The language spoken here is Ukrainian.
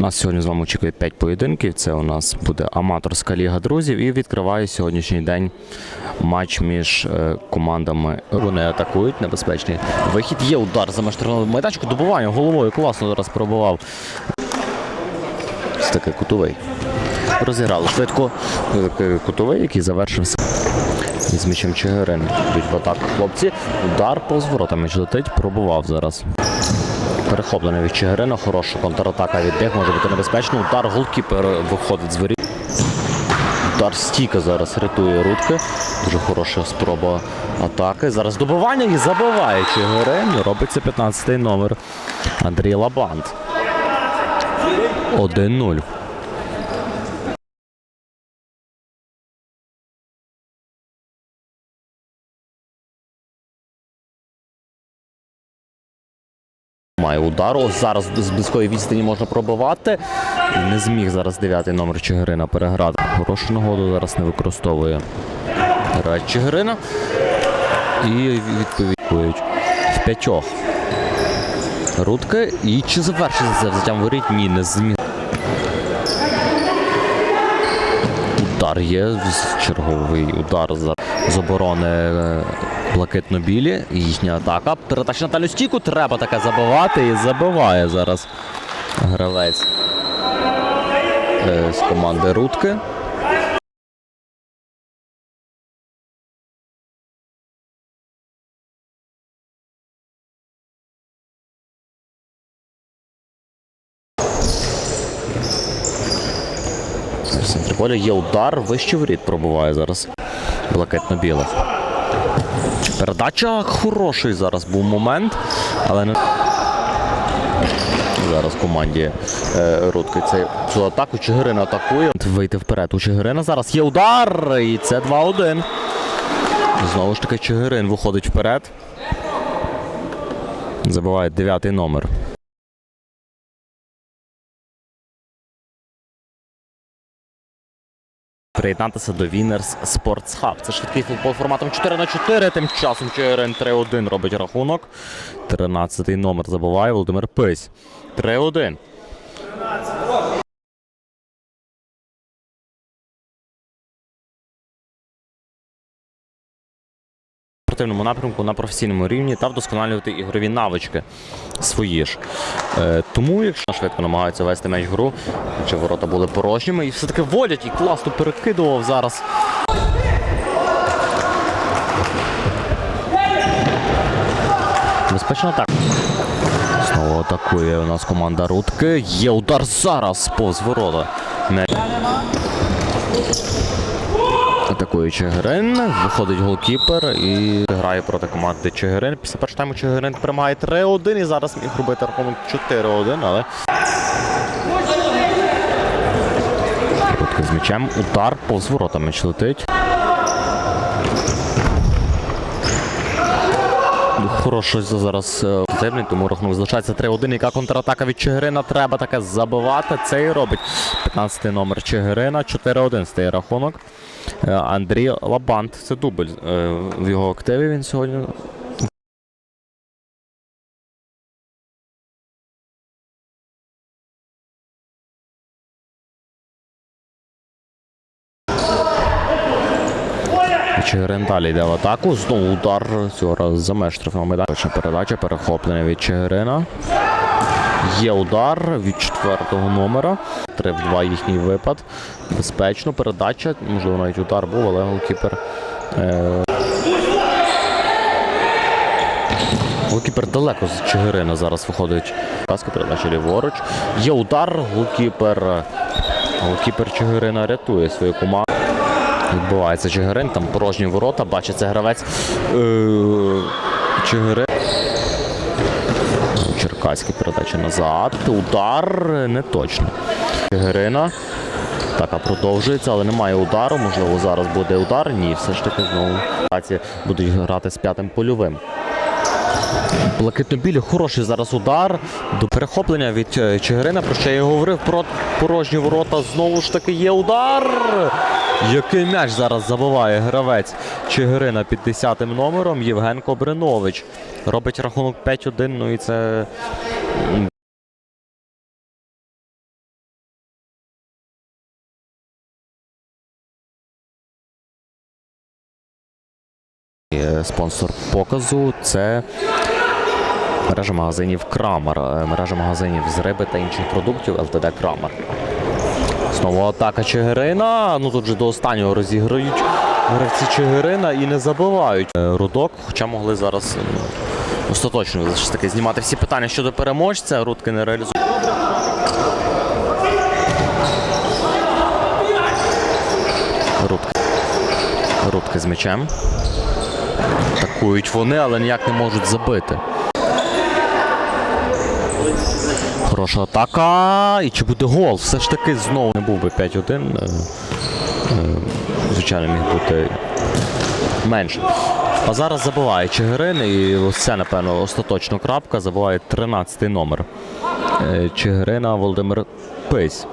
Нас сьогодні з вами очікує 5 поєдинків. Це у нас буде аматорська ліга друзів. І відкриває сьогоднішній день матч між е, командами. Вони атакують небезпечний вихід. Є удар за межтурновим майданчику. Добування головою класно зараз пробував. Це такий кутовий. Розіграли швидко. Такий кутовий, який завершився. З м'ячем Чигирин. Йдуть в атаку хлопці. Удар по зворотам м'яч летить. Пробував зараз. Перехоплений від Чигирина, хороша контратака від них, може бути небезпечно. Удар голкіпер виходить з воріт. Удар стійка зараз рятує Рудки. Дуже хороша спроба атаки. Зараз добивання і забиває Чигирин. Робиться 15-й номер. Андрій Лабант. 1-0. Має удару. Зараз з близької відстані можна пробивати. Не зміг зараз дев'ятий номер Чигирина переграти. Хорошу нагоду зараз не використовує Чигирина. І відповідають в п'ятьох. Рудки. І чи завершиться це взяттям воріт? Ні, не зміг. Удар є. Черговий удар з оборони е, блакитно-білі. Їхня атака. Передача на дальню стійку. Треба таке забивати. І забиває зараз гравець е, з команди Рудки. Є удар, вище воріт пробуває зараз. Блакитно-білих. Передача хороший зараз був момент, але не. Зараз команді е, Рудки цей, цю атаку Чигирина атакує. Вийти вперед у Чигирина. Зараз є удар, і це 2-1. Знову ж таки, Чигирин виходить вперед. Забиває дев'ятий номер. Приєднатися до Winners Sports Hub. Це швидкий футбол форматом 4 на 4 Тим часом ЧРН 3-1 робить рахунок. 13-й номер забуває Володимир Пись. 3-1. Спортивному напрямку на професійному рівні та вдосконалювати ігрові навички свої ж. Е, тому, якщо швидко намагаються вести м'яч в гру, чи ворота були порожніми, і все-таки водять і класно перекидував зараз. Безпечно так. Знову атакує у нас команда Рудки. Є удар зараз повз ворота. Атакує Чигирин, виходить голкіпер і грає проти команди Чигирин. Після першого тайму Чигирин приймає 3-1 і зараз міг робити рахунок 4-1, але. З м'ячем. Удар повз воротами летить. Хорошо зараз землі, тому рахунок залишається 3-1. Яка контратака від Чигирина треба таке забивати. Це і робить 15-й номер Чигирина. 4-1 стає рахунок. Е, Андрій Лабант. Це дубль е, в його активі. Він сьогодні. Чигирин йде в атаку. Знову удар цього разу за меж штрафного майданчика. Передача перехоплення від Чигирина. Є удар від четвертого номера. 3 в 2 їхній випад. Безпечно. Передача. Можливо, навіть удар був, але голкіпер. Е... Голкіпер далеко з Чигирина зараз виходить. Казка передача ліворуч. Є удар. Голкіпер. Голкіпер Чигирина рятує свою команду. Відбувається Чигирин, там порожні ворота, бачиться гравець е- Чигирин. Черкаська передача назад. Удар не точно. Чигирина. Така продовжується, але немає удару. Можливо, зараз буде удар. Ні, все ж таки знову будуть грати з п'ятим польовим. Блакитно-білі, хороший зараз удар до перехоплення від е, Чигирина, про що я говорив про порожні ворота. Знову ж таки є удар. Який м'яч зараз забуває гравець Чигирина під 10-м номером Євген Кобринович. Робить рахунок 5-1. Ну і це. Спонсор показу це мережа магазинів Крамер, е, мережа магазинів з риби та інших продуктів ЛТД Крамер. Знову атака Чигирина. Ну тут же до останнього розіграють гравці Чигирина і не забивають Е, рудок, хоча могли зараз остаточно ж таки знімати всі питання щодо переможця. Рудки не реалізують. Рудки. Рудки з м'ячем. Атакують вони, але ніяк не можуть забити. Хороша атака. І чи буде гол? Все ж таки знову не був би 5-1. Е, е, Звичайно, міг бути менше. А зараз забиває Чигирин, і ось це, напевно, остаточно крапка. Забиває 13-й номер. Е, Чигирина Володимир Пись.